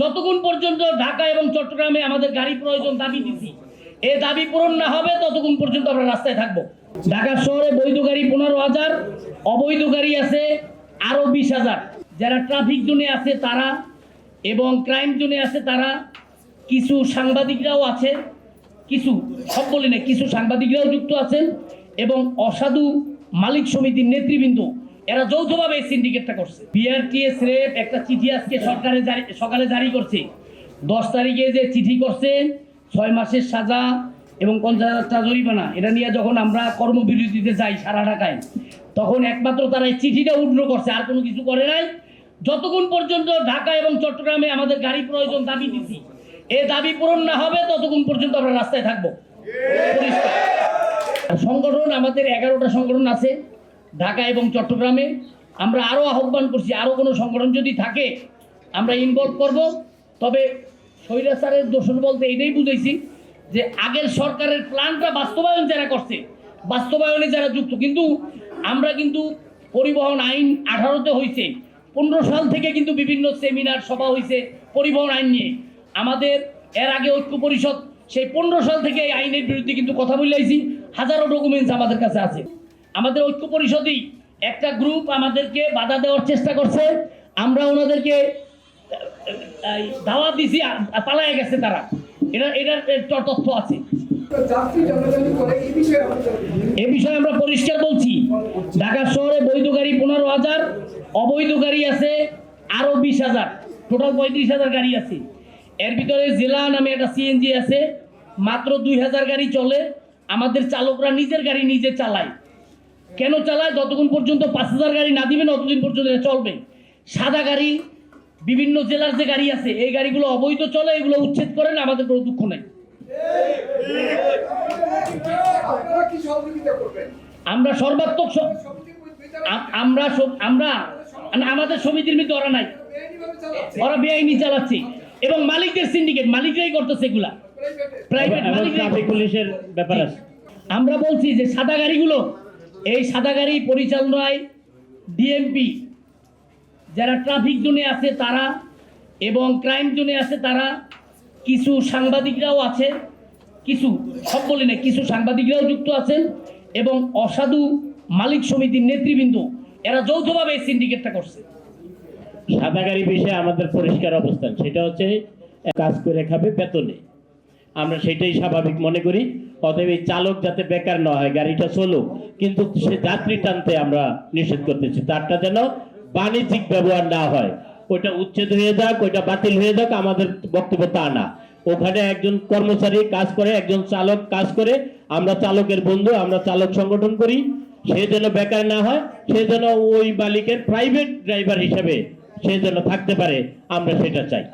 যতক্ষণ পর্যন্ত ঢাকা এবং চট্টগ্রামে আমাদের গাড়ি প্রয়োজন দাবি দিছি এ দাবি পূরণ না হবে, ততক্ষণ পর্যন্ত আমরা রাস্তায় থাকব। ঢাকা শহরে বৈধ গাড়ি পনেরো হাজার, অবৈধ গাড়ি আছে আরও বিশ হাজার। যারা ট্রাফিক জোনে আছে তারা এবং ক্রাইম জোনে আছে তারা, কিছু সাংবাদিকরাও আছে কিছু, সব বলি না কিছু সাংবাদিকরাও যুক্ত আছেন এবং অসাধু মালিক সমিতির নেতৃবৃন্দ এরা যৌথভাবে এই সিন্ডিকেটটা করছে। বিআরটিএস রেট একটা চিঠি আজকে সরকারে জারি সকালে জারি করছে। দশ তারিখে যে চিঠি করছে ছয় মাসের সাজা এবং পঞ্চাশ হাজার টাকা জরিমানা, এটা নিয়ে যখন আমরা কর্মবিরতিতে যাই সারা ঢাকায়, তখন একমাত্র তারা এই চিঠিটা উড্র করছে, আর কোনো কিছু করে নাই। যতক্ষণ পর্যন্ত ঢাকা এবং চট্টগ্রামে আমাদের গাড়ি প্রয়োজন দাবি দিছি এই দাবি পূরণ না হবে ততক্ষণ পর্যন্ত আমরা রাস্তায় থাকব। সংগঠন, আমাদের এগারোটা সংগঠন আছে। ঢাকা এবং চট্টগ্রামে আমরা আরও আহ্বান করছি আরও কোনো সংগঠন যদি থাকে, আমরা ইনভলভ করব। তবে স্বৈরাচারের দোষণ বলতে এটাই বুঝেছি যে আগের সরকারের প্ল্যানটা বাস্তবায়ন যারা করছে, বাস্তবায়নে যারা যুক্ত, কিন্তু আমরা কিন্তু পরিবহন আইন আঠারোতে হয়েছে পনেরো সাল থেকে কিন্তু বিভিন্ন সেমিনার সভা হয়েছে পরিবহন আইন নিয়ে। আমাদের এর আগে ঐক্য পরিষদ, সেই পনেরো সাল থেকে এই আইনের বিরুদ্ধে কিন্তু কথা বলেছি হাজারো ডকুমেন্টস আমাদের কাছে আছে। আমাদের ঐক্য পরিষদই একটা গ্রুপ আমাদেরকে বাধা দেওয়ার চেষ্টা করছে। আমরা ওনাদেরকে এই দাওয়াত দিছি পালায়ে গেছে তারা। এটা, এটার তথ্য আছে। এ বিষয়ে আমরা পরিষ্কার বলছি, ঢাকা শহরে বৈধ গাড়ি পনেরো হাজার, অবৈধ গাড়ি আছে আরও বিশ হাজার। টোটাল পঁয়ত্রিশ হাজার গাড়ি আছে। এর ভিতরে জেলা নামে একটা সিএনজি আছে, মাত্র দুই হাজার গাড়ি চলে, আমাদের চালকরা নিজের গাড়ি নিজে চালায়। কেন চালায়? যতক্ষণ পর্যন্ত পাঁচ হাজার গাড়ি না দিবেন ততদিন পর্যন্ত এটা চলবে। সাদা গাড়ি বিভিন্ন জেলার যে গাড়ি আছে এই গাড়িগুলো অবৈধ চলে এগুলো উচ্ছেদ করেন আমাদের কোনো দুঃখ নেই। আপনারা কি সহযোগিতা করবেন? আমরা সর্বাত্মক আমরা সব- আমরা মানে আমাদের সমিতির মধ্যে ওরা নাই। ওরা বেআইনি চালাচ্ছে। এবং মালিকদের সিন্ডিকেট মালিকরাই করতেছে এগুলা। প্রাইভেট মালিকরাই পুলিশের ব্যাপার আছে। আমরা বলছি যে সাদা গাড়িগুলো এই সাদা গাড়ি পরিচালনায় ডিএমপি যারা ট্রাফিক জোনে আছে তারা এবং ক্রাইম জোনে আছে তারা, কিছু সাংবাদিকরাও আছে, কিছু, সব বলি না, কিছু সাংবাদিকরাও যুক্ত আছেন এবং অসাধু মালিক সমিতির নেতৃবৃন্দ, এরা যৌথভাবে এই সিন্ডিকেটটা করছে। সাদা গাড়ি বিষয়ে আমাদের পরিষ্কার অবস্থান, সেটা হচ্ছে কাজ করে খাবে বেতনে। আমরা সেটাই স্বাভাবিক মনে করি। অতএব এই চালক যাতে বেকার না হয়, গাড়িটা চলুক। কিন্তু সে যাত্রী টানতে আমরা নিষেধ করতেছি। তারটা যেন বাণিজ্যিক ব্যবহার না হয়। ওইটা উচ্ছেদ হয়ে যাক, ওইটা বাতিল হয়ে যাক, আমাদের বক্তব্য তা না। ওখানে একজন কর্মচারী কাজ করে, একজন চালক কাজ করে, আমরা চালকের বন্ধু, আমরা চালক সংগঠন করি। সে যেন বেকার না হয়, সে যেন ওই মালিকের প্রাইভেট ড্রাইভার হিসেবে সে যেন থাকতে পারে, আমরা সেটা চাই।